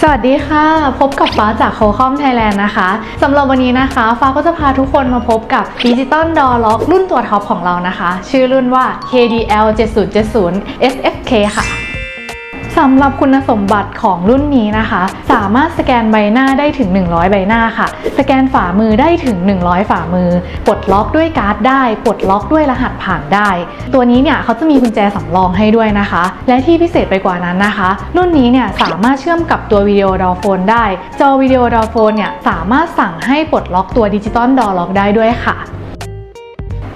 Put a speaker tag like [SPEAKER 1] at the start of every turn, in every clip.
[SPEAKER 1] สวัสดีค่ะ พบกับฟ้าจากโคคอมไทยแลนด์นะคะสำหรับวันนี้นะคะ ฟ้าก็จะพาทุกคนมาพบกับดิจิตอลดอล็อกรุ่นตัวท็อปของเรานะคะ ชื่อรุ่นว่า KDL 7070 SFK ค่ะ สำหรับคุณสมบัติของรุ่นนี้นะคะ สามารถสแกนใบหน้าได้ถึง 100 ใบหน้าค่ะ สแกนฝ่ามือได้ถึง 100 ฝ่ามือ ปลดล็อกด้วยการ์ดได้ปลดล็อกด้วยรหัสผ่านได้ ตัวนี้เนี่ยเขาจะมีกุญแจสำรองให้ด้วยนะคะ และที่พิเศษไปกว่านั้นนะคะ รุ่นนี้เนี่ยสามารถเชื่อมกับตัววิดีโอดอโฟนได้ จอวิดีโอดอโฟนเนี่ยสามารถสั่งให้ปลดล็อกตัวดิจิตอลดอล็อกได้ด้วยค่ะ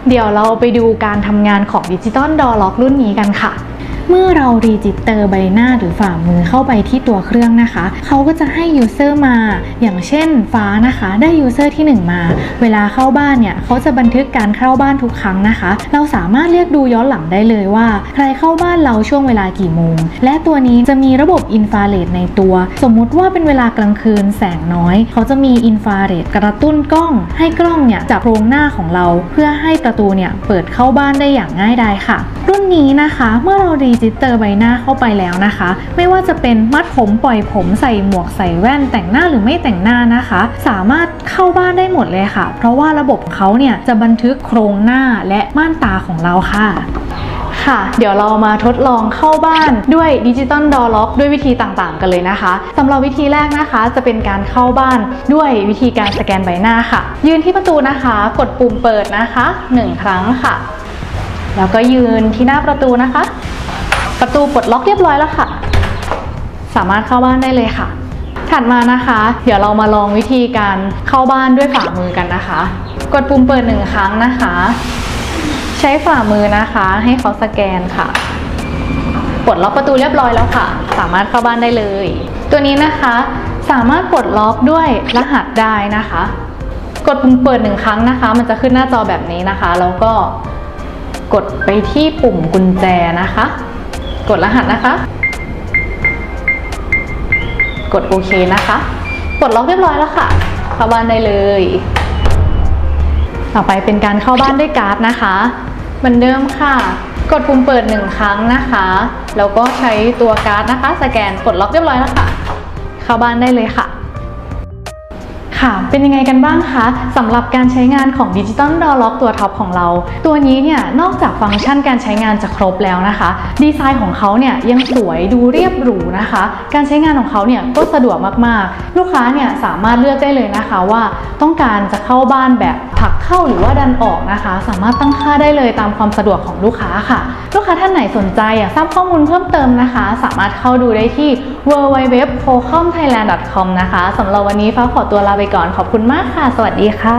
[SPEAKER 1] เดี๋ยวเราไปดูการทำงานของดิจิตอลดอล็อกรุ่นนี้กันค่ะ เมื่อเรารีจิสเตอร์ใบหน้าหรือฝ่ามือเข้าไปที่ตัวเครื่องนะคะ เขาก็จะให้ยูเซอร์มา อย่างเช่นฟ้านะคะ ได้ยูเซอร์ที่ 1 มา เวลาเข้าบ้านเนี่ยเขาจะบันทึกการเข้าบ้านทุกครั้งนะคะ เราสามารถเรียกดูย้อนหลังได้เลยว่า ใครเข้าบ้านเราช่วงเวลากี่โมง และตัวนี้จะมีระบบอินฟราเรดในตัว สมมุติว่าเป็นเวลากลางคืนแสงน้อย เขาจะมีอินฟราเรดกระตุ้นกล้อง ให้กล้องเนี่ยจับโพรงหน้าของเรา เพื่อให้ประตูเนี่ยเปิดเข้าบ้านได้อย่างง่ายดายค่ะ รุ่นนี้นะคะเมื่อเรารีจิสเตอร์ใบหน้าเข้าไปแล้วนะคะ ไม่ว่าจะเป็นมัดผมปล่อยผมใส่หมวกใส่แว่นแต่งหน้าหรือไม่แต่งหน้านะคะ สามารถเข้าบ้านได้หมดเลยค่ะ เพราะว่าระบบเขาเนี่ยจะบันทึกโครงหน้าและม่านตาของเราค่ะค่ะ เดี๋ยวเรามาทดลองเข้าบ้านด้วยดิจิตอลดอล็อกด้วยวิธีต่างๆ กันเลยนะคะสำหรับวิธีแรกนะคะ จะเป็นการเข้าบ้านด้วยวิธีการสแกนใบหน้าค่ะ ยืนที่ประตูนะคะ กดปุ่มเปิดนะคะหนึ่งครั้งค่ะ แล้วก็ยืนที่หน้าประตูนะคะ ประตูปลดล็อกเรียบร้อยแล้วค่ะ สามารถเข้าบ้านได้เลยค่ะ ถัดมานะคะ เดี๋ยวเรามาลองวิธีการเข้าบ้านด้วยฝ่ามือกันนะคะ กดปุ่มเปิดหนึ่งครั้งนะคะ ใช้ฝ่ามือนะคะ ให้เขาสแกนค่ะปลดล็อกประตูเรียบร้อยแล้วค่ะ สามารถเข้าบ้านได้เลย ตัวนี้นะคะสามารถปลดล็อกด้วยรหัสได้นะคะ กดปุ่มเปิดหนึ่งครั้งนะคะ มันจะขึ้นหน้าจอแบบนี้นะคะ แล้วก็กดไปที่ปุ่มกุญแจนะคะ กดรหัสนะคะ กดโอเคนะคะปลดล็อกเรียบร้อยแล้วค่ะ เข้าบ้านได้เลย ต่อไปเป็นการเข้าบ้านด้วยการ์ดนะคะเหมือนเดิมค่ะ กดปุ่มเปิดหนึ่งครั้งนะคะ แล้วก็ใช้ตัวการ์ดนะคะ สแกนกดล็อกเรียบร้อยแล้วค่ะ เข้าบ้านได้เลยค่ะ ค่ะ เป็นยังไงกันบ้างคะสำหรับการใช้งานของดิจิตอลดอล็อกตัวท็อปของเรา ตัวนี้เนี่ยนอกจากฟังก์ชันการใช้งานจะครบแล้วนะคะ ดีไซน์ของเขาเนี่ยยังสวยดูเรียบหรูนะคะ การใช้งานของเขาเนี่ยก็สะดวกมากๆ ลูกค้าเนี่ยสามารถเลือกได้เลยนะคะว่าต้องการจะเข้าบ้านแบบผลักเข้าหรือว่าดันออกนะคะ สามารถตั้งค่าได้เลยตามความสะดวกของลูกค้าค่ะ ลูกค้าท่านไหนสนใจอยากทราบข้อมูลเพิ่มเติมนะคะ สามารถเข้าดูได้ที่ www.focomthailand.com นะคะสำหรับวันนี้ฟ้าขอตัวลาไปก่อนขอบคุณมากค่ะ สวัสดีค่ะ